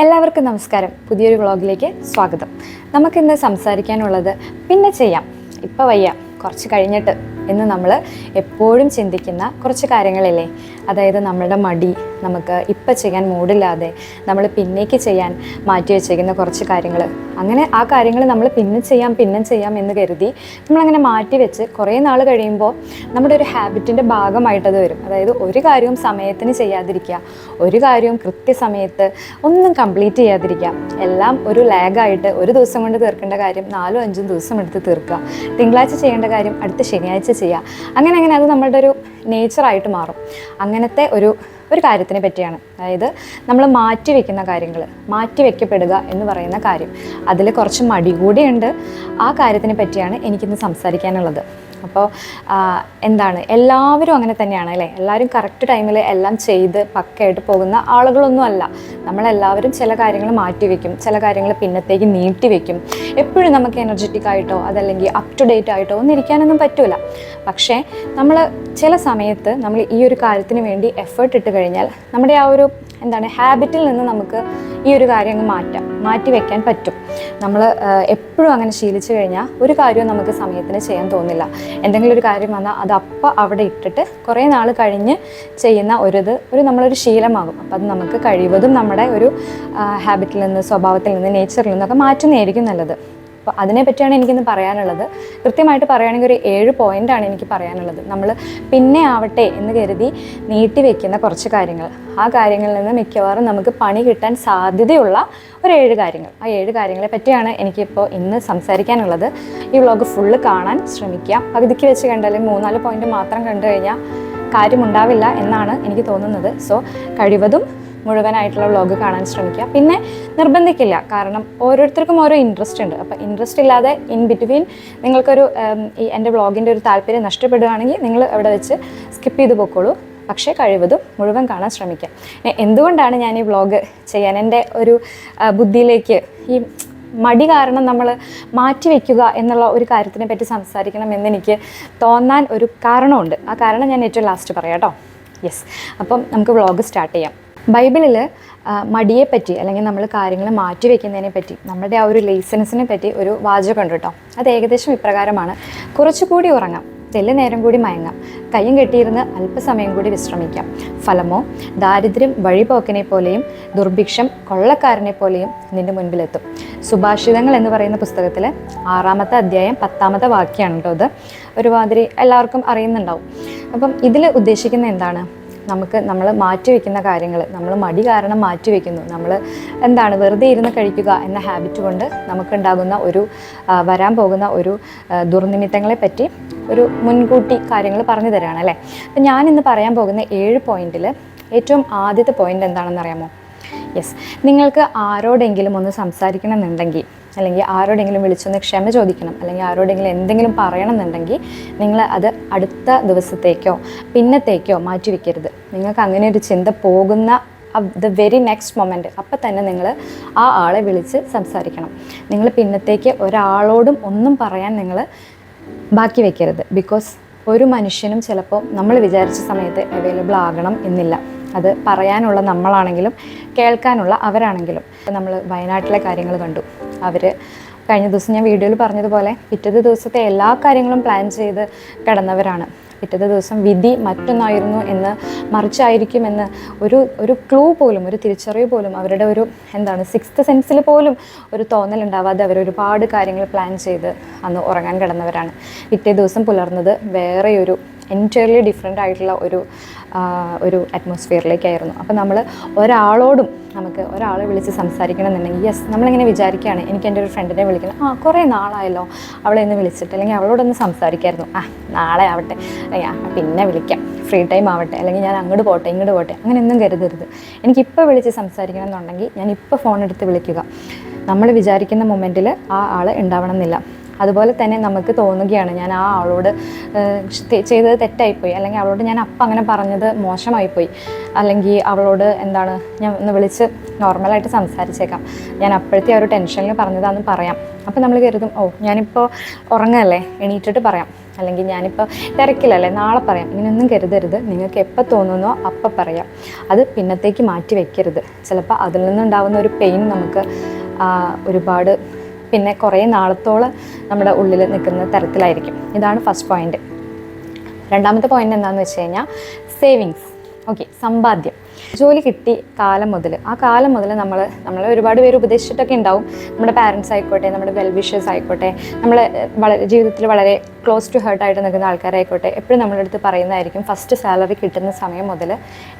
എല്ലാവർക്കും നമസ്കാരം. പുതിയൊരു വ്ളോഗിലേക്ക് സ്വാഗതം. നമുക്കിന്ന് സംസാരിക്കാനുള്ളത് പിന്നെ ചെയ്യാം. ഇപ്പം വയ്യ. കുറച്ച് കഴിഞ്ഞിട്ട് എന്ന് നമ്മൾ എപ്പോഴും ചിന്തിക്കുന്ന കുറച്ച് കാര്യങ്ങളില്ലേ? അതായത് നമ്മളുടെ മടി നമുക്ക് ഇപ്പം ചെയ്യാൻ മൂടില്ലാതെ നമ്മൾ പിന്നേക്ക് ചെയ്യാൻ മാറ്റി വെച്ചേക്കുന്ന കുറച്ച് കാര്യങ്ങൾ. അങ്ങനെ ആ കാര്യങ്ങൾ നമ്മൾ പിന്നെ ചെയ്യാം പിന്നെ ചെയ്യാം എന്ന് കരുതി നമ്മളങ്ങനെ മാറ്റി വെച്ച് കുറേ നാൾ കഴിയുമ്പോൾ നമ്മുടെ ഒരു ഹാബിറ്റിന്റെ ഭാഗമായിട്ടത് വരും. അതായത് ഒരു കാര്യവും സമയത്തിന് ചെയ്യാതിരിക്കുക ഒരു കാര്യവും കൃത്യസമയത്ത് ഒന്നും കംപ്ലീറ്റ് ചെയ്യാതിരിക്കുക എല്ലാം ഒരു ലാഗായിട്ട് ഒരു ദിവസം കൊണ്ട് തീർക്കേണ്ട കാര്യം നാലും അഞ്ചും ദിവസം എടുത്ത് തീർക്കുക തിങ്കളാഴ്ച ചെയ്യേണ്ട കാര്യം അടുത്ത ശനിയാഴ്ച ചെയ്യുക അങ്ങനെ അങ്ങനെ അത് നമ്മളുടെ ഒരു നേച്ചറായിട്ട് മാറും. അങ്ങനത്തെ ഒരു ഒരു കാര്യത്തിനെ പറ്റിയാണ്. അതായത് നമ്മൾ മാറ്റി വെക്കുന്ന കാര്യങ്ങൾ മാറ്റി വെക്കപ്പെടുക എന്ന് പറയുന്ന കാര്യം. അതിൽ കുറച്ച് മടി കൂടിയുണ്ട്. ആ കാര്യത്തിനെ പറ്റിയാണ് എനിക്കിന്ന് സംസാരിക്കാനുള്ളത്. അപ്പോൾ എന്താണ്? എല്ലാവരും അങ്ങനെ തന്നെയാണ് അല്ലേ? എല്ലാവരും കറക്റ്റ് ടൈമിൽ എല്ലാം ചെയ്ത് പക്കയായിട്ട് പോകുന്ന ആളുകളൊന്നും അല്ല. നമ്മളെല്ലാവരും ചില കാര്യങ്ങൾ മാറ്റി വെക്കും. ചില കാര്യങ്ങൾ പിന്നത്തേക്ക് നീട്ടി വെക്കും. എപ്പോഴും നമുക്ക് എനർജറ്റിക് ആയിട്ടോ അതല്ലെങ്കിൽ അപ് ടു ഡേറ്റ് ആയിട്ടോ ഒന്നും ഇരിക്കാനൊന്നും പറ്റില്ല പക്ഷേ നമ്മൾ ചില സമയത്ത് നമ്മൾ ഈ ഒരു കാര്യത്തിന് വേണ്ടി എഫേർട്ട് ഇട്ട് കഴിഞ്ഞാൽ നമ്മുടെ ആ ഒരു എന്താണ് ഹാബിറ്റിൽ നിന്ന് നമുക്ക് ഈ ഒരു കാര്യം അങ്ങ് മാറ്റാം മാറ്റി വെക്കാൻ പറ്റും. നമ്മൾ എപ്പോഴും അങ്ങനെ ശീലിച്ചു കഴിഞ്ഞാൽ ഒരു കാര്യവും നമുക്ക് സമയത്തിന് ചെയ്യാൻ തോന്നില്ല. എന്തെങ്കിലും ഒരു കാര്യം വന്നാൽ അത് അപ്പം അവിടെ ഇട്ടിട്ട് കുറേ നാൾ കഴിഞ്ഞ് ചെയ്യുന്ന ഒരിത് ഒരു നമ്മളൊരു ശീലമാകും. അപ്പം അത് നമുക്ക് കഴിവതും നമ്മുടെ ഒരു ഹാബിറ്റിൽ നിന്ന് സ്വഭാവത്തിൽ നിന്ന് നേച്ചറിൽ നിന്നൊക്കെ മാറ്റുന്നതായിരിക്കും നല്ലത്. അപ്പോൾ അതിനെ പറ്റിയാണ് എനിക്കിന്ന് പറയാനുള്ളത്. കൃത്യമായിട്ട് പറയുകയാണെങ്കിൽ ഒരു ഏഴ് ആണ് എനിക്ക് പറയാനുള്ളത്. നമ്മൾ പിന്നെ ആവട്ടെ എന്ന് കരുതി നീട്ടി വെക്കുന്ന കുറച്ച് കാര്യങ്ങൾ. ആ കാര്യങ്ങളിൽ നിന്ന് മിക്കവാറും നമുക്ക് പണി കിട്ടാൻ സാധ്യതയുള്ള ഒരു ഏഴ് കാര്യങ്ങൾ. ആ ഏഴ് കാര്യങ്ങളെ പറ്റിയാണ് എനിക്കിപ്പോൾ ഇന്ന് സംസാരിക്കാനുള്ളത്. ഈ വ്ലോഗ് ഫുള്ള് കാണാൻ ശ്രമിക്കുക പകുതിക്ക് വെച്ച് കണ്ടാലും മൂന്നാൽ പോയിന്റ് മാത്രം കണ്ടു കഴിഞ്ഞാൽ കാര്യമുണ്ടാവില്ല എന്നാണ് എനിക്ക് തോന്നുന്നത്. സോ കഴിവതും മുഴുവനായിട്ടുള്ള വ്ളോഗ് കാണാൻ ശ്രമിക്കുക. പിന്നെ നിർബന്ധിക്കില്ല. കാരണം ഓരോരുത്തർക്കും ഓരോ ഇൻട്രസ്റ്റ് ഉണ്ട്. അപ്പോൾ ഇൻട്രസ്റ്റ് ഇല്ലാതെ ഇൻ ബിറ്റ്വീൻ നിങ്ങൾക്കൊരു ഈ എന്റെ വ്ളോഗിന്റെ ഒരു താല്പര്യം നഷ്ടപ്പെടുകയാണെങ്കിൽ നിങ്ങൾ അവിടെ വെച്ച് സ്കിപ്പ് ചെയ്ത് പോയിക്കോളൂ. പക്ഷേ കഴിവതും മുഴുവൻ കാണാൻ ശ്രമിക്കാം എന്തുകൊണ്ടാണ് ഞാൻ ഈ വ്ളോഗ് ചെയ്യാൻ എന്റെ ഒരു ബുദ്ധിയിലേക്ക് ഈ മടി കാരണം നമ്മൾ മാറ്റിവെക്കുക എന്നുള്ള ഒരു കാര്യത്തിനെ പറ്റി സംസാരിക്കണം എന്നെനിക്ക് തോന്നാൻ ഒരു കാരണമുണ്ട്. ആ കാരണം ഞാൻ ഏറ്റവും ലാസ്റ്റ് പറയാം കേട്ടോ. യെസ് അപ്പം നമുക്ക് വ്ളോഗ് സ്റ്റാർട്ട് ചെയ്യാം. ബൈബിളിൽ മടിയെ പറ്റി അല്ലെങ്കിൽ നമ്മൾ കാര്യങ്ങൾ മാറ്റി വെക്കുന്നതിനെ പറ്റി നമ്മുടെ ആ ഒരു ലൈസൻസിനെ പറ്റി ഒരു വാചകമുണ്ട് കേട്ടോ. അത് ഏകദേശം ഇപ്രകാരമാണ്. കുറച്ചുകൂടി ഉറങ്ങാം തെല്ല് നേരം കൂടി മയങ്ങാം കയ്യും കെട്ടിയിരുന്ന് അല്പസമയം കൂടി വിശ്രമിക്കാം. ഫലമോ ദാരിദ്ര്യം വഴിപോക്കിനെ പോലെയും ദുർഭിക്ഷം കൊള്ളക്കാരനെ പോലെയും നിന്റെ മുൻപിലെത്തും. സുഭാഷിതങ്ങൾ എന്ന് പറയുന്ന പുസ്തകത്തിൽ ആറാമത്തെ അധ്യായം പത്താമത്തെ വാക്യാണ് കേട്ടോ അത് ഒരുമാതിരി എല്ലാവർക്കും അറിയുന്നുണ്ടാവും. അപ്പം ഇതിൽ ഉദ്ദേശിക്കുന്ന എന്താണ്? നമുക്ക് നമ്മൾ മാറ്റി വെക്കുന്ന കാര്യങ്ങൾ നമ്മൾ മടി കാരണം മാറ്റി വെക്കുന്നു. നമ്മൾ എന്താണ് വെറുതെ ഇരുന്ന് കഴിക്കുക എന്ന ഹാബിറ്റ് കൊണ്ട് നമുക്കുണ്ടാകുന്ന ഒരു വരാൻ പോകുന്ന ഒരു ദുർനിമിത്തങ്ങളെ പറ്റി ഒരു മുൻകൂട്ടി കാര്യങ്ങൾ പറഞ്ഞു തരാണ് അല്ലേ? അപ്പം ഞാൻ ഇന്ന് പറയാൻ പോകുന്ന ഏഴ് പോയിന്റിൽ ഏറ്റവും ആദ്യത്തെ പോയിന്റ് എന്താണെന്ന് അറിയാമോ? യെസ് നിങ്ങൾക്ക് ആരോടെങ്കിലും ഒന്ന് സംസാരിക്കണം എന്നുണ്ടെങ്കിൽ അല്ലെങ്കിൽ ആരോടെങ്കിലും വിളിച്ചൊന്ന് ക്ഷമ ചോദിക്കണം അല്ലെങ്കിൽ ആരോടെങ്കിലും എന്തെങ്കിലും പറയണം എന്നുണ്ടെങ്കിൽ നിങ്ങൾ അത് അടുത്ത ദിവസത്തേക്കോ പിന്നത്തേക്കോ മാറ്റി വയ്ക്കരുത് നിങ്ങൾക്ക് അങ്ങനെ ഒരു ചിന്ത പോകുന്ന ദ വെരി നെക്സ്റ്റ് മൊമെന്റ് അപ്പം തന്നെ നിങ്ങൾ ആ ആളെ വിളിച്ച് സംസാരിക്കണം. നിങ്ങൾ പിന്നത്തേക്ക് ഒരാളോടും ഒന്നും പറയാൻ നിങ്ങൾ ബാക്കി വയ്ക്കരുത് ബിക്കോസ് ഒരു മനുഷ്യനും ചിലപ്പോൾ നമ്മൾ വിചാരിച്ച സമയത്ത് അവൈലബിൾ ആകണം എന്നില്ല. അത് പറയാനുള്ള നമ്മളാണെങ്കിലും കേൾക്കാനുള്ള അവരാണെങ്കിലും. നമ്മൾ വയനാട്ടിലെ കാര്യങ്ങൾ കണ്ടു. അവർ കഴിഞ്ഞ ദിവസം ഞാൻ വീഡിയോയിൽ പറഞ്ഞതുപോലെ പിറ്റത്തെ ദിവസത്തെ എല്ലാ കാര്യങ്ങളും പ്ലാൻ ചെയ്ത് കിടന്നവരാണ്. പിറ്റത്തെ ദിവസം വിധി മറ്റൊന്നായിരുന്നു എന്ന് മറിച്ചായിരിക്കുമെന്ന് ഒരു ഒരു ക്ലൂ പോലും ഒരു തിരിച്ചറിവ് പോലും അവരുടെ ഒരു എന്താണ് സിക്സ്ത് സെൻസിൽ പോലും ഒരു തോന്നൽ ഉണ്ടാവാതെ അവർ ഒരുപാട് കാര്യങ്ങൾ പ്ലാൻ ചെയ്ത് അന്ന് ഉറങ്ങാൻ കിടന്നവരാണ്. പിറ്റേ ദിവസം പുലർന്നത് വേറെ ഒരു എന്റയർലി ഡിഫറെന്റ് ആയിട്ടുള്ള ഒരു ഒരു അറ്റ്മോസ്ഫിയറിലേക്കായിരുന്നു അപ്പോൾ നമ്മൾ ഒരാളോടും നമുക്ക് ഒരാളെ വിളിച്ച് സംസാരിക്കണം എന്നുണ്ടെങ്കിൽ യെസ് നമ്മളിങ്ങനെ വിചാരിക്കുകയാണ്. എനിക്ക് എന്റെ ഒരു ഫ്രണ്ടിനെ വിളിക്കണം. ആ കുറേ നാളായല്ലോ അവളെ ഒന്ന് വിളിച്ചിട്ട്. അല്ലെങ്കിൽ അവളോടൊന്ന് സംസാരിക്കായിരുന്നു. ആ നാളെ ആവട്ടെ. അല്ലെങ്കിൽ ആ പിന്നെ വിളിക്കാം. ഫ്രീ ടൈം ആവട്ടെ. അല്ലെങ്കിൽ ഞാൻ അങ്ങോട്ട് പോട്ടെ ഇങ്ങോട്ട് പോട്ടെ. അങ്ങനെ അങ്ങനെയൊന്നും കരുതരുത്. എനിക്കിപ്പോൾ വിളിച്ച് സംസാരിക്കണം എന്നുണ്ടെങ്കിൽ ഞാൻ ഇപ്പോൾ ഫോൺ എടുത്ത് വിളിക്കുക. നമ്മൾ വിചാരിക്കുന്ന മൊമെന്റിൽ ആ ആൾ ഉണ്ടാവണം എന്നില്ല അതുപോലെ തന്നെ നമുക്ക് തോന്നുകയാണ് ഞാൻ ആ ആളോട് ചെയ്തത് തെറ്റായിപ്പോയി. അല്ലെങ്കിൽ അവളോട് ഞാൻ അപ്പം അങ്ങനെ പറഞ്ഞത് മോശമായിപ്പോയി. അല്ലെങ്കിൽ അവളോട് എന്താണ് ഞാൻ ഒന്ന് വിളിച്ച് നോർമലായിട്ട് സംസാരിച്ചേക്കാം. ഞാൻ അപ്പോഴത്തെ ആ ഒരു ടെൻഷനിൽ പറഞ്ഞതാണെന്ന് പറയാം. അപ്പം നമ്മൾ കരുതും ഓ ഞാനിപ്പോൾ ഉറങ്ങല്ലേ എണീറ്റിട്ട് പറയാം. അല്ലെങ്കിൽ ഞാനിപ്പോൾ തിരക്കിലല്ലേ നാളെ പറയാം. ഇങ്ങനെയൊന്നും കരുതരുത്. നിങ്ങൾക്ക് എപ്പോൾ തോന്നുന്നോ അപ്പം പറയാം. അത് പിന്നത്തേക്ക് മാറ്റി വയ്ക്കരുത് ചിലപ്പോൾ അതിൽ നിന്നുണ്ടാവുന്ന ഒരു പെയിൻ നമുക്ക് ഒരുപാട് പിന്നെ കുറേ നാളത്തോളം നമ്മുടെ ഉള്ളിൽ നിൽക്കുന്ന തരത്തിലായിരിക്കും. ഇതാണ് ഫസ്റ്റ് പോയിന്റ് രണ്ടാമത്തെ പോയിന്റ് എന്താണെന്ന് വെച്ച് കഴിഞ്ഞാൽ സേവിങ്സ് ഓക്കെ സമ്പാദ്യം. ജോലി കിട്ടി കാലം മുതൽ. ആ കാലം മുതൽ നമ്മൾ നമ്മളെ ഒരുപാട് പേര് ഉപദേശിച്ചിട്ടൊക്കെ ഉണ്ടാവും. നമ്മുടെ പാരൻസ് ആയിക്കോട്ടെ നമ്മുടെ വെൽ വിഷേഴ്സ് ആയിക്കോട്ടെ നമ്മൾ വളരെ ജീവിതത്തിൽ വളരെ ക്ലോസ് ടു ഹേർട്ട് ആയിട്ട് നിൽക്കുന്ന ആൾക്കാരായിക്കോട്ടെ എപ്പോഴും നമ്മുടെ അടുത്ത് പറയുന്നതായിരിക്കും ഫസ്റ്റ് സാലറി കിട്ടുന്ന സമയം മുതൽ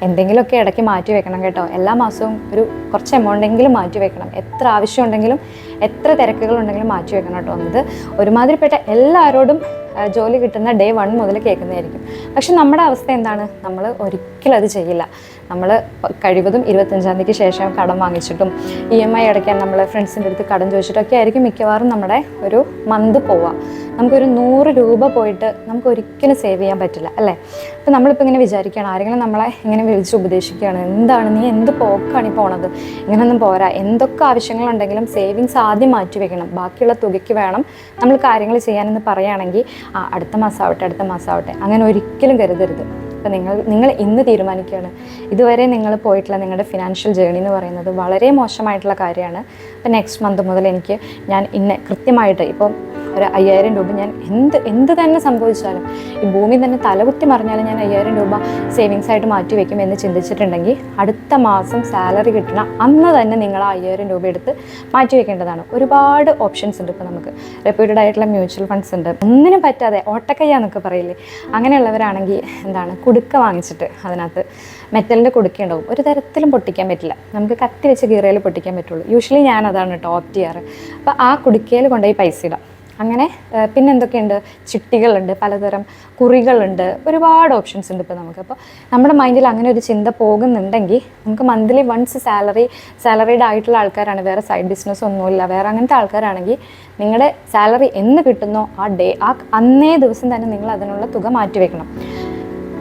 എന്തെങ്കിലുമൊക്കെ ഇടയ്ക്ക് മാറ്റി വെക്കണം കേട്ടോ. എല്ലാ മാസവും ഒരു കുറച്ച് എമൗണ്ട് എങ്കിലും മാറ്റി വെക്കണം. എത്ര ആവശ്യമുണ്ടെങ്കിലും എത്ര തിരക്കുകളുണ്ടെങ്കിലും മാറ്റി വെക്കണം കേട്ടോ. എന്നത് ഒരുമാതിരിപ്പെട്ട എല്ലാവരോടും ജോലി കിട്ടുന്ന ഡേ വൺ മുതൽ കേൾക്കുന്നതായിരിക്കും. പക്ഷെ നമ്മുടെ അവസ്ഥ എന്താണ്? നമ്മൾ ഒരിക്കലും അത് ചെയ്യില്ല. നമ്മൾ കഴിവതും ഇരുപത്തഞ്ചാം തീയതിക്ക് ശേഷം കടം വാങ്ങിച്ചിട്ടും ഇ എം ഐ അടയ്ക്കാൻ നമ്മൾ ഫ്രണ്ട്സിന്റെ അടുത്ത് കടം ചോദിച്ചിട്ടൊക്കെ ആയിരിക്കും മിക്കവാറും നമ്മുടെ ഒരു മന്ത് പോവുക. നമുക്കൊരു നൂറ് രൂപ പോയിട്ട് നമുക്ക് ഒരിക്കലും സേവ് ചെയ്യാൻ പറ്റില്ല അല്ലേ? അപ്പോൾ നമ്മളിപ്പോൾ ഇങ്ങനെ വിചാരിക്കുകയാണ് ആരെങ്കിലും നമ്മളെ ഇങ്ങനെ വിളിച്ച് ഉപദേശിക്കുകയാണ് എന്താണ് നീ എന്ത് പോക്കാണ് ഈ പോണത്? ഇങ്ങനെയൊന്നും പോരാ എന്തൊക്കെ ആവശ്യങ്ങളുണ്ടെങ്കിലും സേവിങ്സ് ആദ്യം മാറ്റി വെക്കണം ബാക്കിയുള്ള തുകയ്ക്ക് വേണം നമ്മൾ കാര്യങ്ങൾ ചെയ്യാനെന്ന് പറയുകയാണെങ്കിൽ ആ അടുത്ത മാസം ആവട്ടെ അടുത്ത മാസം ആവട്ടെ അങ്ങനെ ഒരിക്കലും കരുതരുത്. അപ്പം നിങ്ങൾ നിങ്ങൾ ഇന്ന് തീരുമാനിക്കുകയാണ്. ഇതുവരെ നിങ്ങൾ പോയിട്ടുള്ള നിങ്ങളുടെ ഫിനാൻഷ്യൽ ജേണി എന്ന് പറയുന്നത് വളരെ മോശമായിട്ടുള്ള കാര്യമാണ്. ഇപ്പം നെക്സ്റ്റ് മന്ത് മുതൽ എനിക്ക് ഞാൻ ഇന്ന കൃത്യമായിട്ട് ഇപ്പം ഒരു അയ്യായിരം രൂപ ഞാൻ എന്ത് എന്ത് തന്നെ സംഭവിച്ചാലും ഈ ഭൂമി തന്നെ തലകുത്തി മറിഞ്ഞാലും ഞാൻ അയ്യായിരം രൂപ സേവിങ്സ് ആയിട്ട് മാറ്റി വെക്കും എന്ന് ചിന്തിച്ചിട്ടുണ്ടെങ്കിൽ അടുത്ത മാസം സാലറി കിട്ടണ അന്ന് തന്നെ നിങ്ങൾ ആ അയ്യായിരം രൂപ എടുത്ത് മാറ്റി വെക്കേണ്ടതാണ്. ഒരുപാട് ഓപ്ഷൻസ് ഉണ്ട് ഇപ്പോൾ നമുക്ക്. റെപ്യൂട്ടഡ് ആയിട്ടുള്ള മ്യൂച്വൽ ഫണ്ട്സ് ഉണ്ട്. ഒന്നിനും പറ്റാതെ ഓട്ടക്കയ്യാന്നൊക്കെ പറയില്ലേ? അങ്ങനെയുള്ളവരാണെങ്കിൽ എന്താണ് കുടുക്ക വാങ്ങിച്ചിട്ട് അതിനകത്ത് മെറ്റലിന്റെ കുടുക്ക ഉണ്ടാവും. ഒരു തരത്തിലും പൊട്ടിക്കാൻ പറ്റില്ല. നമുക്ക് കത്തി വെച്ച് കീറയിൽ പൊട്ടിക്കാൻ പറ്റുള്ളൂ. യൂഷ്വലി ഞാൻ അതാണ് ഓപ്റ്റ് ചെയ്യാറ്. അപ്പോൾ ആ കുടുക്കയിൽ കൊണ്ടുപോയി പൈസ ഇടാം. അങ്ങനെ പിന്നെ എന്തൊക്കെയുണ്ട്? ചിട്ടികളുണ്ട് പലതരം കുറികളുണ്ട്. ഒരുപാട് ഓപ്ഷൻസ് ഉണ്ട് ഇപ്പോൾ നമുക്ക്. അപ്പോൾ നമ്മുടെ മൈൻഡിൽ അങ്ങനെ ഒരു ചിന്ത പോകുന്നുണ്ടെങ്കിൽ നമുക്ക് മന്ത്ലി വൺസ് സാലറി സാലറീഡ് ആയിട്ടുള്ള ആൾക്കാരാണ്. വേറെ സൈഡ് ബിസിനസ് ഒന്നുമില്ല. വേറെ അങ്ങനത്തെ ആൾക്കാരാണെങ്കിൽ നിങ്ങളുടെ സാലറി എന്ന് കിട്ടുന്നോ ആ ഡേ ആ അന്നേ ദിവസം തന്നെ നിങ്ങൾ അതിനുള്ള തുക മാറ്റി വെക്കണം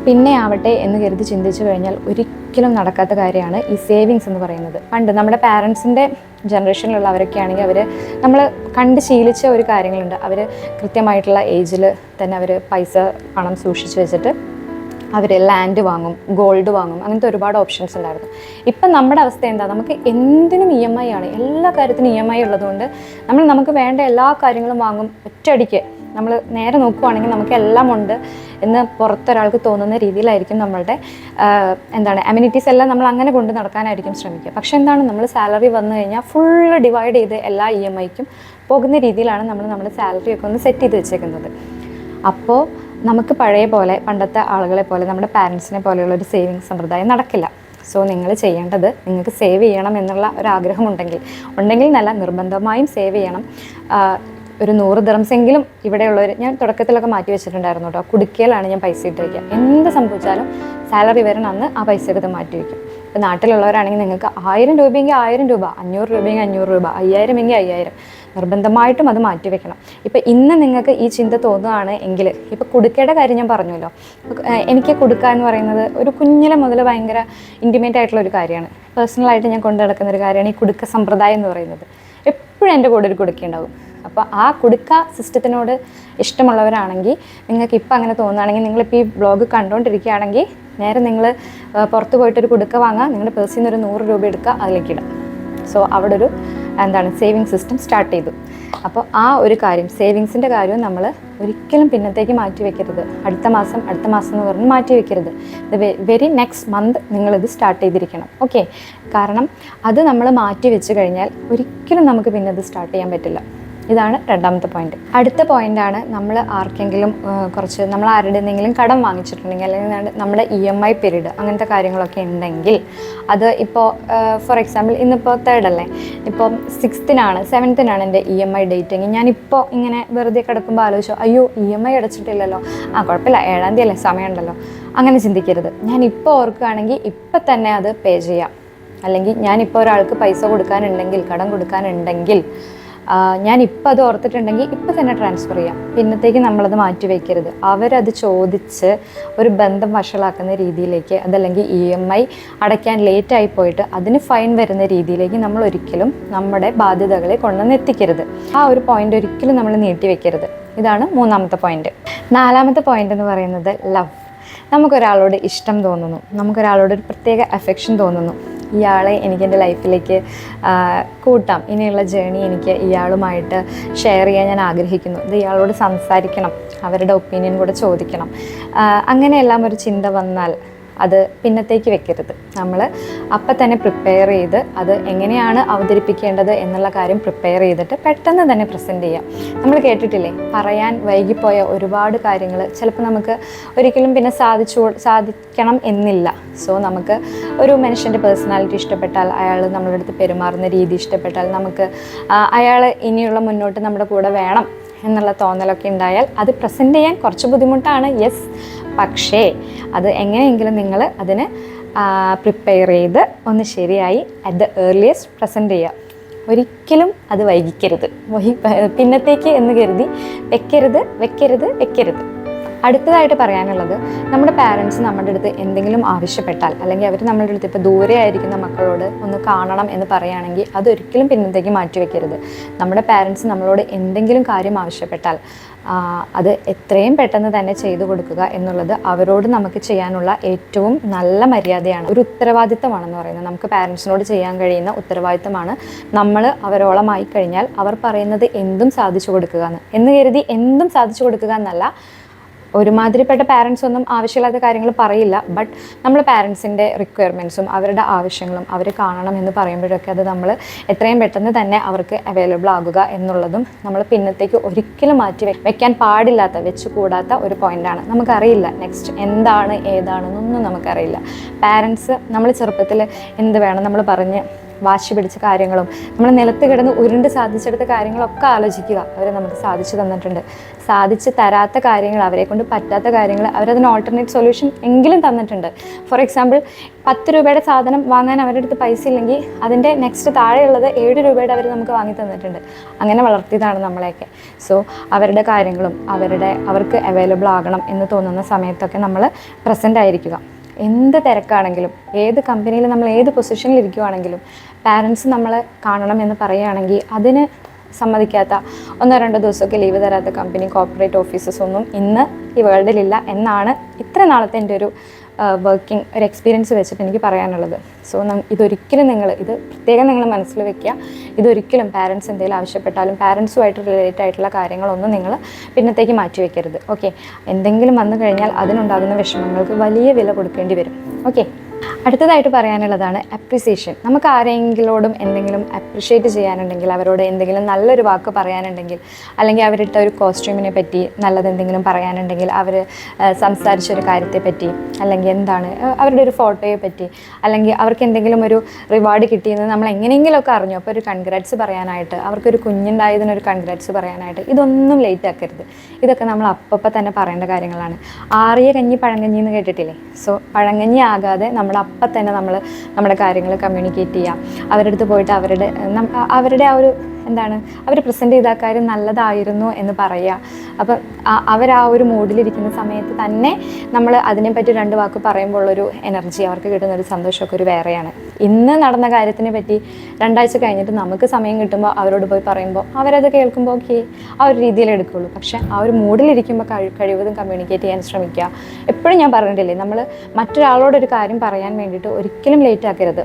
പിന്നെ ആവട്ടെ എന്ന് കരുതി ചിന്തിച്ചു കഴിഞ്ഞാൽ ഒരിക്കലും നടക്കാത്ത കാര്യമാണ് ഈ സേവിങ്സ് എന്ന് പറയുന്നത്. പണ്ട് നമ്മുടെ പാരൻസിന്റെ ജനറേഷനിലുള്ളവരൊക്കെ ആണെങ്കിൽ അവർ നമ്മൾ കണ്ട് ശീലിച്ച ഒരു കാര്യങ്ങളുണ്ട്. അവർ കൃത്യമായിട്ടുള്ള ഏജിൽ തന്നെ അവർ പൈസ പണം സൂക്ഷിച്ച് വെച്ചിട്ട് അവർ ലാൻഡ് വാങ്ങും ഗോൾഡ് വാങ്ങും അങ്ങനത്തെ ഒരുപാട് ഓപ്ഷൻസ് ഉണ്ടായിരുന്നു. ഇപ്പം നമ്മുടെ അവസ്ഥ എന്താ? നമുക്ക് എന്തിനും ഇ എം ഐ ആണ്. എല്ലാ കാര്യത്തിനും ഇ എം ഐ ഉള്ളതുകൊണ്ട് നമ്മൾ നമുക്ക് വേണ്ട എല്ലാ കാര്യങ്ങളും വാങ്ങും ഒറ്റയടിക്ക്. നമ്മൾ നേരെ നോക്കുവാണെങ്കിൽ നമുക്ക് എല്ലാം ഉണ്ട് എന്ന് പുറത്തൊരാൾക്ക് തോന്നുന്ന രീതിയിലായിരിക്കും നമ്മളുടെ എന്താണ് അമ്യൂണിറ്റീസ് എല്ലാം നമ്മൾ അങ്ങനെ കൊണ്ട് നടക്കാനായിരിക്കും ശ്രമിക്കുക. പക്ഷെ എന്താണ് നമ്മൾ സാലറി വന്നു കഴിഞ്ഞാൽ ഫുള്ള് ഡിവൈഡ് ചെയ്ത് എല്ലാ ഇ എം ഐക്കും പോകുന്ന രീതിയിലാണ് നമ്മൾ നമ്മുടെ സാലറി ഒക്കെ ഒന്ന് സെറ്റ് ചെയ്ത് വെച്ചേക്കുന്നത്. അപ്പോൾ നമുക്ക് പഴയ പോലെ പണ്ടത്തെ ആളുകളെ പോലെ നമ്മുടെ പാരൻസിനെ പോലെയുള്ള ഒരു സേവിങ് സമ്പ്രദായം നടക്കില്ല. സോ നിങ്ങൾ ചെയ്യേണ്ടത് നിങ്ങൾക്ക് സേവ് ചെയ്യണം എന്നുള്ള ഒരു ആഗ്രഹമുണ്ടെങ്കിൽ ഉണ്ടെങ്കിൽ നല്ല നിർബന്ധമായും സേവ് ചെയ്യണം. ഒരു നൂറ് ദിറംസെങ്കിലും ഇവിടെയുള്ളവർ ഞാൻ തുടക്കത്തിലൊക്കെ മാറ്റി വെച്ചിട്ടുണ്ടായിരുന്നു കേട്ടോ. കുടുക്കയിലാണ് ഞാൻ പൈസ ഇട്ട് വയ്ക്കുക എന്ത് സംഭവിച്ചാലും സാലറി വരണം അന്ന് ആ പൈസ എടുത്ത് മാറ്റി വയ്ക്കും ഇപ്പോൾ നാട്ടിലുള്ളവരാണെങ്കിൽ നിങ്ങൾക്ക് ആയിരം രൂപയെങ്കിൽ ആയിരം രൂപ അഞ്ഞൂറ് രൂപയെങ്കിൽ അഞ്ഞൂറ് രൂപ അയ്യായിരം എങ്കിൽ അയ്യായിരം. നിർബന്ധമായിട്ടും അത് മാറ്റി വെക്കണം. ഇപ്പോൾ ഇന്ന് നിങ്ങൾക്ക് ഈ ചിന്ത തോന്നുകയാണ് എങ്കിൽ ഇപ്പോൾ കുടുക്കയുടെ കാര്യം ഞാൻ പറഞ്ഞല്ലോ. എനിക്ക് കുടുക്ക എന്ന് പറയുന്നത് ഒരു കുഞ്ഞിലെ മുതൽ ഭയങ്കര ഇന്റിമേറ്റ് ആയിട്ടുള്ള ഒരു കാര്യമാണ്. പേഴ്സണലായിട്ട് ഞാൻ കൊണ്ടു നടക്കുന്ന ഒരു കാര്യമാണ് ഈ കുടുക്ക സമ്പ്രദായം എന്ന് പറയുന്നത്. എപ്പോഴും എന്റെ കൂടെ ഒരു കുടുക്ക ഉണ്ടാവും അപ്പോൾ ആ കുടുക്ക സിസ്റ്റത്തിനോട് ഇഷ്ടമുള്ളവരാണെങ്കിൽ നിങ്ങൾക്ക് ഇപ്പം അങ്ങനെ തോന്നുകയാണെങ്കിൽ നിങ്ങളിപ്പോൾ ഈ ബ്ലോഗ് കണ്ടുകൊണ്ടിരിക്കുകയാണെങ്കിൽ നേരെ നിങ്ങൾ പുറത്ത് പോയിട്ട് ഒരു കുടുക്ക വാങ്ങുക. നിങ്ങളുടെ പേഴ്സിൽ നിന്ന് ഒരു നൂറ് രൂപ എടുക്കുക അതിലേക്ക് ഇടാം സോ അവിടെ ഒരു എന്താണ് സേവിങ് സിസ്റ്റം സ്റ്റാർട്ട് ചെയ്തു. അപ്പോൾ ആ ഒരു കാര്യം സേവിങ്സിന്റെ കാര്യവും നമ്മൾ ഒരിക്കലും പിന്നത്തേക്ക് മാറ്റി വെക്കരുത്. അടുത്ത മാസം അടുത്ത മാസം എന്ന് പറഞ്ഞ് മാറ്റി വെക്കരുത്. ദ വെരി നെക്സ്റ്റ് മന്ത് നിങ്ങളിത് സ്റ്റാർട്ട് ചെയ്തിരിക്കണം. ഓക്കെ കാരണം അത് നമ്മൾ മാറ്റി വെച്ച് കഴിഞ്ഞാൽ ഒരിക്കലും നമുക്ക് പിന്നെ അത് സ്റ്റാർട്ട് ചെയ്യാൻ പറ്റില്ല. ഇതാണ് രണ്ടാമത്തെ പോയിന്റ് അടുത്ത പോയിന്റ് ആണ് നമ്മൾ ആർക്കെങ്കിലും കുറച്ച് നമ്മൾ ആരുടെ എന്തെങ്കിലും കടം വാങ്ങിച്ചിട്ടുണ്ടെങ്കിൽ അല്ലെങ്കിൽ നമ്മുടെ- ഇ എം ഐ പീരീഡ് അങ്ങനത്തെ കാര്യങ്ങളൊക്കെ ഉണ്ടെങ്കിൽ അത് ഇപ്പോൾ ഫോർ എക്സാമ്പിൾ ഇന്നിപ്പോൾ തേർഡ് അല്ലേ? ഇപ്പം സിക്സ്തിനാണ് സെവൻത്തിനാണ് എന്റെ ഇ എം ഐ ഡേറ്റ് എങ്കിൽ ഞാനിപ്പോൾ ഇങ്ങനെ വെറുതെ കിടക്കുമ്പോൾ ആലോചിച്ചു അയ്യോ ഇ എം ഐ അടച്ചിട്ടില്ലല്ലോ. ആ കുഴപ്പമില്ല ഏഴാം തീയതി അല്ലേ സമയമുണ്ടല്ലോ. അങ്ങനെ ചിന്തിക്കരുത്. ഞാൻ ഇപ്പോൾ ഓർക്കുകയാണെങ്കിൽ ഇപ്പം തന്നെ അത് പേ ചെയ്യാം. അല്ലെങ്കിൽ ഞാനിപ്പോൾ ഒരാൾക്ക് പൈസ കൊടുക്കാനുണ്ടെങ്കിൽ കടം കൊടുക്കാനുണ്ടെങ്കിൽ ഞാൻ ഇപ്പം അത് ഓർത്തിട്ടുണ്ടെങ്കിൽ ഇപ്പം തന്നെ ട്രാൻസ്ഫർ ചെയ്യാം. പിന്നത്തേക്ക് നമ്മളത് മാറ്റി വയ്ക്കരുത് അവരത് ചോദിച്ച് ഒരു ബന്ധം വഷളാക്കുന്ന രീതിയിലേക്ക് അതല്ലെങ്കിൽ ഇ എം ഐ അടയ്ക്കാൻ ലേറ്റായി പോയിട്ട് അതിന് ഫൈൻ വരുന്ന രീതിയിലേക്ക് നമ്മൾ ഒരിക്കലും നമ്മുടെ ബാധ്യതകളെ കൊണ്ടുവന്ന് എത്തിക്കരുത്. ആ ഒരു പോയിന്റ് ഒരിക്കലും നമ്മൾ നീട്ടി വെക്കരുത്. ഇതാണ് മൂന്നാമത്തെ പോയിന്റ് നാലാമത്തെ പോയിന്റ് എന്ന് പറയുന്നത് ലവ് നമുക്കൊരാളോട് ഇഷ്ടം തോന്നുന്നു. നമുക്കൊരാളോട് ഒരു പ്രത്യേക അഫെക്ഷൻ തോന്നുന്നു. ഇയാളെ എനിക്ക് എന്റെ ലൈഫിലേക്ക് കൂട്ടാം. ഇനിയുള്ള ജേണി എനിക്ക് ഇയാളുമായിട്ട് ഷെയർ ചെയ്യാൻ ഞാൻ ആഗ്രഹിക്കുന്നു. ഇത് ഇയാളോട് സംസാരിക്കണം. അവരുടെ ഒപ്പീനിയൻ കൂടെ ചോദിക്കണം. അങ്ങനെയെല്ലാം ഒരു ചിന്ത വന്നാൽ അത് പിന്നത്തേക്ക് വെക്കരുത്. നമ്മൾ അപ്പം തന്നെ പ്രിപ്പയർ ചെയ്ത് അത് എങ്ങനെയാണ് അവതരിപ്പിക്കേണ്ടത് എന്നുള്ള കാര്യം പ്രിപ്പയർ ചെയ്തിട്ട് പെട്ടെന്ന് തന്നെ പ്രസന്റ് ചെയ്യാം. നമ്മൾ കേട്ടിട്ടില്ലേ? പറയാൻ വൈകിപ്പോയ ഒരുപാട് കാര്യങ്ങൾ ചിലപ്പോൾ നമുക്ക് ഒരിക്കലും പിന്നെ സാധിച്ചു സാധിക്കണം എന്നില്ല. സോ നമുക്ക് ഒരു മനുഷ്യന്റെ പേഴ്സണാലിറ്റി ഇഷ്ടപ്പെട്ടാൽ അയാൾ നമ്മളുടെ അടുത്ത് പെരുമാറുന്ന രീതി ഇഷ്ടപ്പെട്ടാൽ നമുക്ക് അയാൾ ഇനിയുള്ള മുന്നോട്ട് നമ്മുടെ കൂടെ വേണം എന്നുള്ള തോന്നലൊക്കെ ഉണ്ടായാൽ അത് പ്രസന്റ് ചെയ്യാൻ കുറച്ച് ബുദ്ധിമുട്ടാണ്. യെസ് പക്ഷേ അത് എങ്ങനെയെങ്കിലും നിങ്ങൾ അതിന് പ്രിപ്പയർ ചെയ്ത് ഒന്ന് ശരിയായി അറ്റ് ദ ഏർലിയസ്റ്റ് പ്രസന്റ് ചെയ്യുക. ഒരിക്കലും അത് വൈകിക്കരുത്. പിന്നത്തേക്ക് എന്ന് കരുതി വെക്കരുത് വെക്കരുത് വെക്കരുത്. അടുത്തതായിട്ട് പറയാനുള്ളത് നമ്മുടെ പാരൻസ് നമ്മുടെ അടുത്ത് എന്തെങ്കിലും ആവശ്യപ്പെട്ടാൽ അല്ലെങ്കിൽ അവർ നമ്മുടെ അടുത്ത് ഇപ്പോൾ ദൂരെ ആയിരിക്കുന്ന മക്കളോട് ഒന്ന് കാണണം എന്ന് പറയുകയാണെങ്കിൽ അതൊരിക്കലും പിന്നത്തേക്ക് മാറ്റി വെക്കരുത് നമ്മുടെ പാരൻസ് നമ്മളോട് എന്തെങ്കിലും കാര്യം ആവശ്യപ്പെട്ടാൽ അത് എത്രയും പെട്ടെന്ന് തന്നെ ചെയ്തു കൊടുക്കുക എന്നുള്ളത് അവരോട് നമുക്ക് ചെയ്യാനുള്ള ഏറ്റവും നല്ല മര്യാദയാണ്. ഒരു ഉത്തരവാദിത്തമാണെന്ന് പറയുന്നത്. നമുക്ക് പാരൻസിനോട് ചെയ്യാൻ കഴിയുന്ന ഉത്തരവാദിത്തമാണ് നമ്മൾ അവരോളമായി കഴിഞ്ഞാൽ അവർ പറയുന്നത് എന്തും സാധിച്ചു കൊടുക്കുക എന്ന് കരുതി എന്തും സാധിച്ചു കൊടുക്കുക എന്നല്ല ഒരുമാതിരിപ്പെട്ട പാരൻസ് ഒന്നും ആവശ്യമില്ലാത്ത കാര്യങ്ങൾ പറയില്ല ബട്ട് നമ്മൾ പാരൻസിന്റെ റിക്വയർമെന്റ്സും അവരുടെ ആവശ്യങ്ങളും അവർ കാണണം എന്ന് പറയുമ്പോഴൊക്കെ അത് നമ്മൾ എത്രയും പെട്ടെന്ന് തന്നെ അവർക്ക് അവൈലബിൾ ആകുക എന്നുള്ളതും നമ്മൾ പിന്നത്തേക്ക് ഒരിക്കലും മാറ്റി വെക്കാൻ പാടില്ലാത്ത വെച്ച് കൂടാത്ത ഒരു പോയിന്റാണ് നമുക്കറിയില്ല നെക്സ്റ്റ് എന്താണ് ഏതാണെന്നൊന്നും നമുക്കറിയില്ല. പാരൻസ് നമ്മൾ ചെറുപ്പത്തിൽ എന്ത് വേണം നമ്മൾ പറഞ്ഞ് വാശി പിടിച്ച കാര്യങ്ങളും നമ്മൾ നിലത്ത് കിടന്ന് ഉരുണ്ട് സാധിച്ചെടുത്ത കാര്യങ്ങളൊക്കെ ആലോചിക്കുക. അവർ നമുക്ക് സാധിച്ചു തന്നിട്ടുണ്ട്. സാധിച്ച് തരാത്ത കാര്യങ്ങൾ അവരെ കൊണ്ട് പറ്റാത്ത കാര്യങ്ങൾ അവരതിന് ഓൾട്ടർനേറ്റ് സൊല്യൂഷൻ എങ്കിലും തന്നിട്ടുണ്ട്. ഫോർ എക്സാമ്പിൾ പത്ത് രൂപയുടെ സാധനം വാങ്ങാൻ അവരുടെ അടുത്ത് പൈസ ഇല്ലെങ്കിൽ അതിന്റെ നെക്സ്റ്റ് താഴെയുള്ളത് ഏഴ് രൂപയുടെ അവർ നമുക്ക് വാങ്ങി തന്നിട്ടുണ്ട്. അങ്ങനെ വളർത്തിയതാണ് നമ്മളെയൊക്കെ. സോ അവരുടെ കാര്യങ്ങളും അവരുടെ അവർക്ക് അവൈലബിൾ ആകണം എന്ന് തോന്നുന്ന സമയത്തൊക്കെ നമ്മൾ പ്രസന്റ് ആയിരിക്കുക. എന്ത് തിരക്കാണെങ്കിലും ഏത് കമ്പനിയിൽ നമ്മൾ ഏത് പൊസിഷനിൽ ഇരിക്കുവാണെങ്കിലും പാരൻസ് നമ്മളെ കാണണം എന്ന് പറയുകയാണെങ്കിൽ അതിന് സമ്മതിക്കാത്ത ഒന്നോ രണ്ടോ ദിവസമൊക്കെ ലീവ് തരാത്ത കമ്പനി കോർപ്പറേറ്റ് ഓഫീസസ് ഒന്നും ഇന്ന് ഈ വേൾഡിലില്ല എന്നാണ് ഇത്ര നാളത്തെ എന്റെ ഒരു വർക്കിംഗ് ഒരു എക്സ്പീരിയൻസ് വെച്ചിട്ട് എനിക്ക് പറയാനുള്ളത്. സോ ഇതൊരിക്കലും നിങ്ങൾ ഇത് പ്രത്യേകം നിങ്ങൾ മനസ്സിൽ വെക്കുക. ഇതൊരിക്കലും പാരൻസ് എന്തെങ്കിലും ആവശ്യപ്പെട്ടാലും പാരൻസുമായിട്ട് റിലേറ്റഡ് ആയിട്ടുള്ള കാര്യങ്ങളൊന്നും നിങ്ങൾ പിന്നത്തേക്ക് മാറ്റി വെക്കരുത്. ഓക്കെ എന്തെങ്കിലും വന്നു കഴിഞ്ഞാൽ അതിനുണ്ടാകുന്ന വിഷമങ്ങൾക്ക് വലിയ വില കൊടുക്കേണ്ടി വരും. ഓക്കെ അടുത്തതായിട്ട് പറയാനുള്ളതാണ് അപ്രിസിയേഷൻ നമുക്ക് ആരെങ്കിലോടും എന്തെങ്കിലും അപ്രിഷ്യേറ്റ് ചെയ്യാനുണ്ടെങ്കിൽ അവരോട് എന്തെങ്കിലും നല്ലൊരു വാക്ക് പറയാനുണ്ടെങ്കിൽ അല്ലെങ്കിൽ അവരിട്ട ഒരു കോസ്റ്റ്യൂമിനെ പറ്റി നല്ലതെന്തെങ്കിലും പറയാനുണ്ടെങ്കിൽ അവർ സംസാരിച്ച ഒരു കാര്യത്തെ പറ്റി അല്ലെങ്കിൽ എന്താണ് അവരുടെ ഒരു ഫോട്ടോയെ പറ്റി അല്ലെങ്കിൽ അവർക്ക് എന്തെങ്കിലും ഒരു റിവാർഡ് കിട്ടിയെന്ന് നമ്മൾ എങ്ങനെയെങ്കിലുമൊക്കെ അറിഞ്ഞു. അപ്പോൾ ഒരു കൺഗ്രാറ്റ്സ് പറയാനായിട്ട് അവർക്കൊരു കുഞ്ഞുണ്ടായതിനൊരു കൺഗ്രാറ്റ്സ് പറയാനായിട്ട് ഇതൊന്നും ലേറ്റ് ആക്കരുത്. ഇതൊക്കെ നമ്മൾ അപ്പം തന്നെ പറയേണ്ട കാര്യങ്ങളാണ്. ആറിയ കഞ്ഞി പഴങ്കഞ്ഞി എന്ന് കേട്ടിട്ടില്ലേ? സോ പഴങ്കഞ്ഞി ആകാതെ നമ്മൾ തന്നെ നമ്മൾ നമ്മുടെ കാര്യങ്ങൾ കമ്മ്യൂണിക്കേറ്റ് ചെയ്യുക അവരുടെ അടുത്ത് പോയിട്ട് അവരുടെ അവരുടെ ആ ഒരു എന്താണ് അവർ പ്രസന്റ് ചെയ്ത കാര്യം നല്ലതായിരുന്നു എന്ന് പറയുക അപ്പം അവർ ആ ഒരു മൂഡിലിരിക്കുന്ന സമയത്ത് തന്നെ നമ്മൾ അതിനെപ്പറ്റി രണ്ട് വാക്ക് പറയുമ്പോൾ ഉള്ളൊരു എനർജി അവർക്ക് കിട്ടുന്ന ഒരു സന്തോഷമൊക്കെ ഒരു വേറെയാണ്. ഇന്ന് നടന്ന കാര്യത്തിനെ പറ്റി രണ്ടാഴ്ച കഴിഞ്ഞിട്ട് നമുക്ക് സമയം കിട്ടുമ്പോൾ അവരോട് പോയി പറയുമ്പോൾ അവരത് കേൾക്കുമ്പോൾ ഓക്കെ ആ ഒരു രീതിയിൽ എടുക്കുള്ളൂ. പക്ഷേ ആ ഒരു മൂഡിലിരിക്കുമ്പോൾ കഴി കഴിവതും കമ്മ്യൂണിക്കേറ്റ് ചെയ്യാൻ ശ്രമിക്കുക. എപ്പോഴും ഞാൻ പറഞ്ഞിട്ടില്ലേ നമ്മൾ മറ്റൊരാളോടൊരു കാര്യം പറയാൻ വേണ്ടിയിട്ട് ഒരിക്കലും ലേറ്റ് ആക്കരുത്.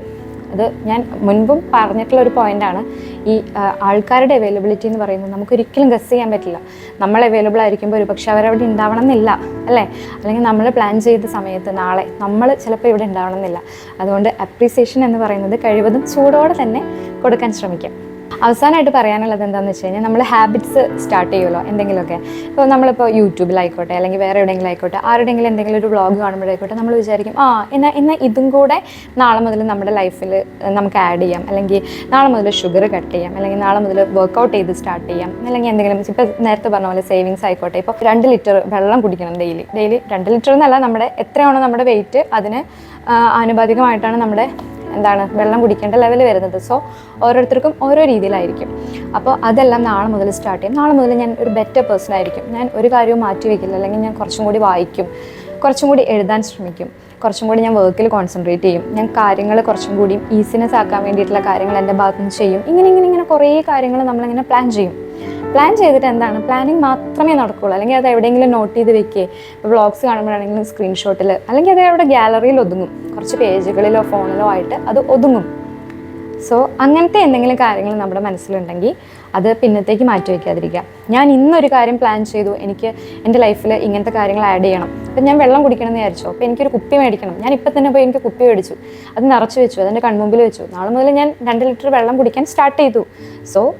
അത് ഞാൻ മുൻപും പറഞ്ഞിട്ടുള്ള ഒരു പോയിന്റാണ് ഈ ആൾക്കാരുടെ അവൈലബിലിറ്റി എന്ന് പറയുന്നത് നമുക്ക് ഒരിക്കലും ഗസ് ചെയ്യാൻ പറ്റില്ല. നമ്മൾ അവൈലബിൾ ആയിരിക്കുമ്പോൾ ഒരു പക്ഷേ അവരവിടെ ഉണ്ടാവണം എന്നില്ല അല്ലേ? അല്ലെങ്കിൽ നമ്മൾ പ്ലാൻ ചെയ്ത സമയത്ത് നാളെ നമ്മൾ ചിലപ്പോൾ ഇവിടെ ഉണ്ടാവണം എന്നില്ല അതുകൊണ്ട് അപ്രീസിയേഷൻ എന്ന് പറയുന്നത് കഴിവതും ചൂടോടെ തന്നെ കൊടുക്കാൻ ശ്രമിക്കാം. അവസാനമായിട്ട് പറയാനുള്ളത് എന്താണെന്ന് വെച്ച് കഴിഞ്ഞാൽ നമ്മൾ ഹാബിറ്റ്സ് സ്റ്റാർട്ട് ചെയ്യുമല്ലോ എന്തെങ്കിലുമൊക്കെ. ഇപ്പോൾ നമ്മളിപ്പോൾ യൂട്യൂബിലായിക്കോട്ടെ അല്ലെങ്കിൽ വേറെ എവിടെയെങ്കിലും ആയിക്കോട്ടെ ആരുടെയെങ്കിലും എന്തെങ്കിലും ഒരു വ്ളോഗ് കാണുമ്പോഴായിക്കോട്ടെ നമ്മൾ വിചാരിക്കും ആ എന്നാൽ എന്നാൽ ഇതും കൂടെ നാളെ മുതൽ നമ്മുടെ ലൈഫിൽ നമുക്ക് ആഡ് ചെയ്യാം. അല്ലെങ്കിൽ നാളെ മുതൽ ഷുഗർ കട്ട് ചെയ്യാം അല്ലെങ്കിൽ നാളെ മുതൽ വർക്കൗട്ട് ചെയ്ത് സ്റ്റാർട്ട് ചെയ്യാം അല്ലെങ്കിൽ എന്തെങ്കിലും ഇപ്പോൾ നേരത്തെ പറഞ്ഞ പോലെ സേവിങ്സ് ആയിക്കോട്ടെ ഇപ്പോൾ രണ്ട് ലിറ്റർ വെള്ളം കുടിക്കണം ഡെയിലി ഡെയിലി രണ്ട് ലിറ്റർ എന്നല്ല നമ്മുടെ എത്രയാണോ നമ്മുടെ വെയിറ്റ് അതിന് ആനുപാതികമായിട്ടാണ് നമ്മുടെ എന്താണ് വെള്ളം കുടിക്കേണ്ട ലെവൽ വരുന്നത്. സോ ഓരോരുത്തർക്കും ഓരോ രീതിയിലായിരിക്കും. അപ്പോൾ അതെല്ലാം നാളെ മുതൽ സ്റ്റാർട്ട് ചെയ്യും. നാളെ മുതൽ ഞാൻ ഒരു ബെറ്റർ പേഴ്സൺ ആയിരിക്കും. ഞാൻ ഒരു കാര്യവും മാറ്റി വയ്ക്കില്ല അല്ലെങ്കിൽ ഞാൻ കുറച്ചും കൂടി വായിക്കും. കുറച്ചും കൂടി എഴുതാൻ ശ്രമിക്കും. കുറച്ചും കൂടി ഞാൻ വർക്കിൽ കോൺസെൻട്രേറ്റ് ചെയ്യും. ഞാൻ കാര്യങ്ങൾ കുറച്ചും കൂടി ഈസിനെസ് ആക്കാൻ വേണ്ടിയിട്ടുള്ള കാര്യങ്ങൾ എന്റെ ഭാഗത്തുനിന്ന് ചെയ്യും. ഇങ്ങനെ ഇങ്ങനെ ഇങ്ങനെ കുറേ കാര്യങ്ങൾ നമ്മളിങ്ങനെ പ്ലാൻ ചെയ്യും. പ്ലാൻ ചെയ്തിട്ട് എന്താണ്? പ്ലാനിങ് മാത്രമേ നടക്കുകയുള്ളൂ അല്ലെങ്കിൽ അത് എവിടെയെങ്കിലും നോട്ട് ചെയ്ത് വെക്കുക വ്ളോഗ്സ് കാണുമ്പോഴാണെങ്കിലും സ്ക്രീൻഷോട്ടിൽ അല്ലെങ്കിൽ അത് അവിടെ ഗാലറിയിൽ ഒതുങ്ങും. കുറച്ച് പേജുകളിലോ ഫോണിലോ ആയിട്ട് അത് ഒതുങ്ങും. സോ അങ്ങനത്തെ എന്തെങ്കിലും കാര്യങ്ങൾ നമ്മുടെ മനസ്സിലുണ്ടെങ്കിൽ അത് പിന്നത്തേക്ക് മാറ്റി വയ്ക്കാതിരിക്കുക ഞാൻ ഇന്നൊരു കാര്യം പ്ലാൻ ചെയ്തു. എനിക്ക് എന്റെ ലൈഫിൽ ഇങ്ങനത്തെ കാര്യങ്ങൾ ആഡ് ചെയ്യണം. അപ്പം ഞാൻ വെള്ളം കുടിക്കണം എന്ന് വിചാരിച്ചു? അപ്പോൾ എനിക്കൊരു കുപ്പി മേടിക്കണം. ഞാൻ ഇപ്പം തന്നെ പോയി എനിക്ക് കുപ്പി മേടിച്ചു. അത് നിറച്ച് വെച്ചു. അതെന്റെ കൺമുമ്പിൽ വെച്ചു. നാളെ മുതൽ ഞാൻ രണ്ട് ലിറ്റർ വെള്ളം കുടിക്കാൻ സ്റ്റാർട്ട് ചെയ്തു. സോ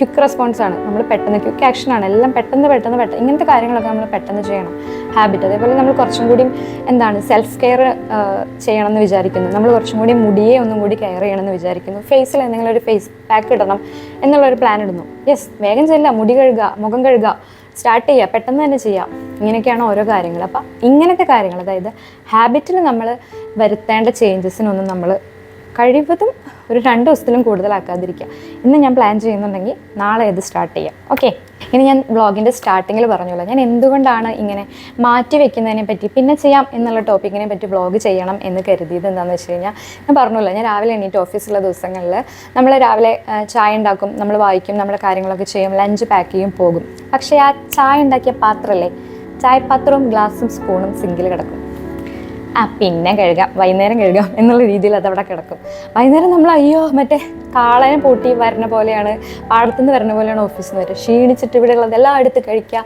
ക്വിക്ക് റെസ്പോൺസ് ആണ്. നമ്മൾ പെട്ടെന്ന് ക്വിക്ക് ആക്ഷൻ ആണ്. എല്ലാം പെട്ടെന്ന് പെട്ടെന്ന് പെട്ടെന്ന്. ഇങ്ങനത്തെ കാര്യങ്ങളൊക്കെ നമ്മൾ പെട്ടെന്ന് ചെയ്യണം. ഹാബിറ്റ് അതേപോലെ നമ്മൾ കുറച്ചും കൂടി എന്താണ് സെൽഫ് കെയർ ചെയ്യണം എന്ന് വിചാരിക്കുന്നു. നമ്മൾ കുറച്ചും കൂടി മുടിയെ ഒന്നും കൂടി കെയർ ചെയ്യണം എന്ന് വിചാരിക്കുന്നു. ഫേസിൽ എന്തെങ്കിലും ഒരു ഫേസ് പാക്ക് ഇടണം എന്നുള്ളൊരു പ്ലാൻ ഇടുന്നു. യെസ് വേഗം ചെല്ല മുടി കഴുകുക മുഖം കഴുകുക. സ്റ്റാർട്ട് ചെയ്യുക. പെട്ടെന്ന് തന്നെ ചെയ്യാം ഇങ്ങനെയൊക്കെയാണ് ഓരോ കാര്യങ്ങൾ. അപ്പം ഇങ്ങനത്തെ കാര്യങ്ങൾ അതായത് ഹാബിറ്റിൽ നമ്മൾ വരുത്തേണ്ട ചേഞ്ചസിനൊന്നും നമ്മൾ കഴിവതും ഒരു രണ്ട് ദിവസത്തിലും കൂടുതലാക്കാതിരിക്കുക. ഇന്ന് ഞാൻ പ്ലാൻ ചെയ്യുന്നുണ്ടെങ്കിൽ നാളെ ഇത് സ്റ്റാർട്ട് ചെയ്യാം. ഓക്കെ ഇനി ഞാൻ വ്ളോഗിന്റെ സ്റ്റാർട്ടിങ്ങിൽ പറഞ്ഞല്ലോ ഞാൻ എന്തുകൊണ്ടാണ് ഇങ്ങനെ മാറ്റി വെക്കുന്നതിനെ പറ്റി പിന്നെ ചെയ്യാം എന്നുള്ള ടോപ്പിക്കിനെ പറ്റി ബ്ലോഗ് ചെയ്യണം എന്ന് കരുതിയത് എന്താണെന്ന് വെച്ച് കഴിഞ്ഞാൽ ഞാൻ പറഞ്ഞല്ലോ ഞാൻ രാവിലെ എണീറ്റ് ഓഫീസുള്ള ദിവസങ്ങളിൽ നമ്മൾ രാവിലെ ചായ ഉണ്ടാക്കും നമ്മൾ വായിക്കും നമ്മുടെ കാര്യങ്ങളൊക്കെ ചെയ്യും ലഞ്ച് പാക്ക് ചെയ്യും പോകും. പക്ഷേ ആ ചായ ഉണ്ടാക്കിയ പാത്രമല്ലേ ചായപാത്രവും ഗ്ലാസും സ്പൂണും സിങ്കിൽ കിടക്കും. ആ പിന്നെ കഴുകാം. വൈകുന്നേരം കഴുകാം എന്നുള്ള രീതിയിൽ അതവിടെ കിടക്കും. വൈകുന്നേരം നമ്മൾ അയ്യോ മറ്റേ കാളനെ പൂട്ടി വരണ പോലെയാണ് പാടത്തുനിന്ന് വരണ പോലെയാണ് ഓഫീസിൽ നിന്ന് വരിക. ക്ഷീണിച്ചിട്ട് ഇവിടെ ഉള്ളതെല്ലാം എടുത്ത് കഴിക്കുക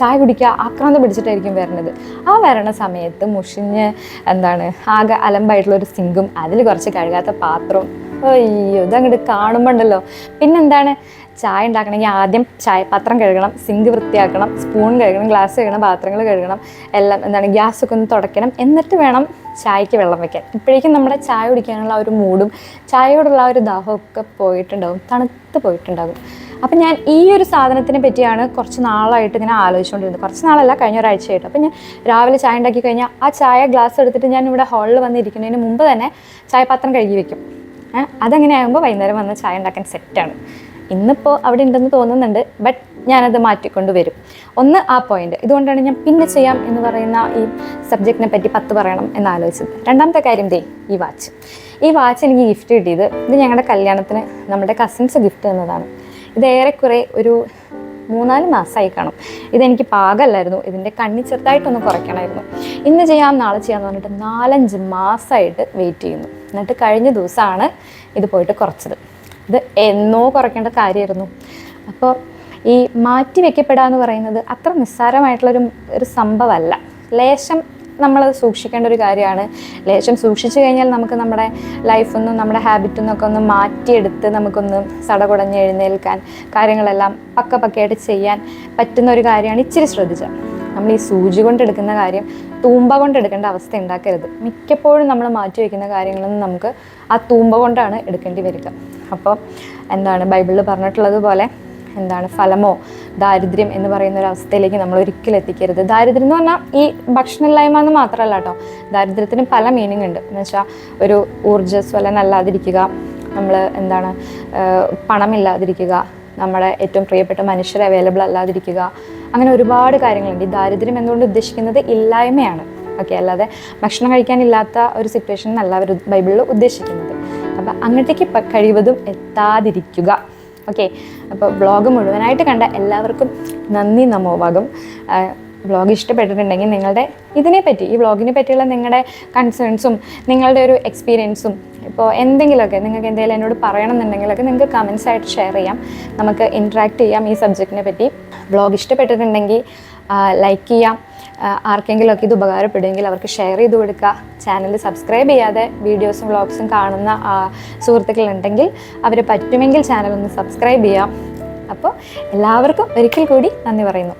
ചായ കുടിക്കുക ആക്രാന്തം പിടിച്ചിട്ടായിരിക്കും വരണത്. ആ വരണ സമയത്ത് മുഷിഞ്ഞ് എന്താണ് ആകെ അലമ്പായിട്ടുള്ള ഒരു സിങ്കും അതിൽ കുറച്ച് കഴുകാത്ത പാത്രവും അയ്യോ ഇതങ്ങോട്ട് കാണുമ്പോണ്ടല്ലോ പിന്നെന്താണ് ചായ ഉണ്ടാക്കണമെങ്കിൽ ആദ്യം ചായ പാത്രം കഴുകണം സിങ്ക് വൃത്തിയാക്കണം സ്പൂൺ കഴുകണം ഗ്ലാസ് കഴുകണം പാത്രങ്ങൾ കഴുകണം എല്ലാം എന്താണ് ഗ്യാസ് ഒക്കെ ഒന്ന് തുടയ്ക്കണം. എന്നിട്ട് വേണം ചായക്ക് വെള്ളം വെക്കാൻ. ഇപ്പോഴേക്കും നമ്മുടെ ചായ കുടിക്കാനുള്ള ഒരു മൂഡും ചായയോടുള്ള ഒരു ദാഹമൊക്കെ പോയിട്ടുണ്ടാകും തണുത്ത് പോയിട്ടുണ്ടാകും. അപ്പം ഞാൻ ഈ ഒരു സാധനത്തിനെ പറ്റിയാണ് കുറച്ച് നാളായിട്ട് ഇങ്ങനെ ആലോചിച്ചുകൊണ്ടിരുന്നത്. കുറച്ച് നാളല്ല കഴിഞ്ഞ ഒരാഴ്ചയായിട്ട്. അപ്പം ഞാൻ രാവിലെ ചായ ഉണ്ടാക്കി കഴിഞ്ഞാൽ ആ ചായ ഗ്ലാസ് എടുത്തിട്ട് ഞാൻ ഇവിടെ ഹാളിൽ വന്നിരിക്കുന്നതിന് മുമ്പ് തന്നെ ചായപാത്രം കഴുകി വെക്കും. അതങ്ങനെ ആകുമ്പോൾ വൈകുന്നേരം വന്ന് ചായ ഉണ്ടാക്കാൻ സെറ്റാണ് ഇന്നിപ്പോൾ അവിടെ ഉണ്ടെന്ന് തോന്നുന്നുണ്ട് ബട്ട് ഞാനത് മാറ്റിക്കൊണ്ട് വരും. ഒന്ന് ആ പോയിന്റ് ഇതുകൊണ്ടാണ് ഞാൻ പിന്നെ ചെയ്യാം എന്ന് പറയുന്ന ഈ സബ്ജക്റ്റിനെ പറ്റി പത്ത് പറയണം എന്ന് ആലോചിച്ചത്. രണ്ടാമത്തെ കാര്യം ദേ ഈ വാച്ച് ഈ വാച്ച് എനിക്ക് ഗിഫ്റ്റ് കിട്ടിയത് ഇത് ഞങ്ങളുടെ കല്യാണത്തിന് നമ്മുടെ കസിൻസ് ഗിഫ്റ്റ് തന്നതാണ്. ഇത് ഏറെക്കുറെ ഒരു മൂന്നാൽ മാസമായി കാണും. ഇതെനിക്ക് പാകമല്ലായിരുന്നു ഇതിന്റെ കണ്ണി ചെറുതായിട്ടൊന്ന് കുറയ്ക്കണമായിരുന്നു. ഇന്ന് ചെയ്യാം നാളെ ചെയ്യാമെന്ന് പറഞ്ഞിട്ട് നാലഞ്ച് മാസമായിട്ട് വെയിറ്റ് ചെയ്യുന്നു. എന്നിട്ട് കഴിഞ്ഞ ദിവസമാണ് ഇത് പോയിട്ട് കുറച്ചത്. ഇത് എന്നോ കുറയ്ക്കേണ്ട കാര്യമായിരുന്നു. അപ്പോൾ ഈ മാറ്റി വെക്കപ്പെടുക എന്ന് പറയുന്നത് അത്ര നിസ്സാരമായിട്ടുള്ളൊരു ഒരു സംഭവമല്ല. ലേശം നമ്മളത് സൂക്ഷിക്കേണ്ട ഒരു കാര്യമാണ്. ലേശം സൂക്ഷിച്ചു കഴിഞ്ഞാൽ നമുക്ക് നമ്മുടെ ലൈഫൊന്നും നമ്മുടെ ഹാബിറ്റൊന്നൊക്കെ ഒന്ന് മാറ്റിയെടുത്ത് നമുക്കൊന്ന് സടകുടഞ്ഞ് എഴുന്നേൽക്കാൻ കാര്യങ്ങളെല്ലാം പക്ക പക്കയായിട്ട് ചെയ്യാൻ പറ്റുന്ന ഒരു കാര്യമാണ് ഇച്ചിരി ശ്രദ്ധിച്ചാൽ നമ്മൾ ഈ സൂചി കൊണ്ടെടുക്കുന്ന കാര്യം തൂമ്പ കൊണ്ടെടുക്കേണ്ട അവസ്ഥ ഉണ്ടാക്കരുത്. മിക്കപ്പോഴും നമ്മൾ മാറ്റി വയ്ക്കുന്ന കാര്യങ്ങളൊന്നും നമുക്ക് ആ തൂമ്പ കൊണ്ടാണ് എടുക്കേണ്ടി വരിക. അപ്പോൾ എന്താണ് ബൈബിളിൽ പറഞ്ഞിട്ടുള്ളത് പോലെ എന്താണ് ഫലമോ ദാരിദ്ര്യം എന്ന് പറയുന്ന ഒരു അവസ്ഥയിലേക്ക് നമ്മൾ ഒരിക്കലും എത്തിക്കരുത്. ദാരിദ്ര്യം എന്ന് പറഞ്ഞാൽ ഈ ഭക്ഷണമില്ലായ്മ എന്ന് മാത്രമല്ല കേട്ടോ. ദാരിദ്ര്യത്തിന് പല മീനിങ് ഉണ്ട്. എന്ന് വെച്ചാൽ ഒരു ഊർജസ്വലനല്ലാതിരിക്കുക നമ്മൾ എന്താണ് പണമില്ലാതിരിക്കുക നമ്മുടെ ഏറ്റവും പ്രിയപ്പെട്ട മനുഷ്യർ അവൈലബിൾ അല്ലാതിരിക്കുക. അങ്ങനെ ഒരുപാട് കാര്യങ്ങളുണ്ട്. ഈ ദാരിദ്ര്യം എന്നുകൊണ്ട് ഉദ്ദേശിക്കുന്നത്? ഇല്ലായ്മയാണ്. ഓക്കെ അല്ലാതെ ഭക്ഷണം കഴിക്കാനില്ലാത്ത ഒരു സിറ്റുവേഷൻ എന്നല്ല അവർ ബൈബിളിൽ ഉദ്ദേശിക്കുന്നത്. അപ്പം അങ്ങോട്ടേക്ക് കഴിവതും എത്താതിരിക്കുക. ഓക്കെ അപ്പോൾ ബ്ലോഗ് മുഴുവനായിട്ട് കണ്ട എല്ലാവർക്കും നന്ദി നമോഭാഗം വ്ളോഗ് ഇഷ്ടപ്പെട്ടിട്ടുണ്ടെങ്കിൽ നിങ്ങളുടെ ഇതിനെപ്പറ്റി ഈ വ്ളോഗിനെ പറ്റിയുള്ള നിങ്ങളുടെ കൺസേൺസും നിങ്ങളുടെ ഒരു എക്സ്പീരിയൻസും ഇപ്പോൾ എന്തെങ്കിലുമൊക്കെ നിങ്ങൾക്ക് എന്തെങ്കിലും എന്നോട് പറയണമെന്നുണ്ടെങ്കിലൊക്കെ നിങ്ങൾക്ക് കമൻസ് ആയിട്ട് ഷെയർ ചെയ്യാം. നമുക്ക് ഇൻട്രാക്ട് ചെയ്യാം ഈ സബ്ജക്റ്റിനെ പറ്റി. വ്ളോഗ് ഇഷ്ടപ്പെട്ടിട്ടുണ്ടെങ്കിൽ ലൈക്ക് ചെയ്യാം. ആർക്കെങ്കിലുമൊക്കെ ഇത് ഉപകാരപ്പെടുമെങ്കിൽ അവർക്ക് ഷെയർ ചെയ്ത് കൊടുക്കുക. ചാനൽ സബ്സ്ക്രൈബ് ചെയ്യാതെ വീഡിയോസും വ്ളോഗ്സും കാണുന്ന സുഹൃത്തുക്കളുണ്ടെങ്കിൽ അവർ പറ്റുമെങ്കിൽ ചാനൽ ഒന്ന് സബ്സ്ക്രൈബ് ചെയ്യാം. അപ്പോൾ എല്ലാവർക്കും ഒരിക്കൽ കൂടി നന്ദി പറയുന്നു.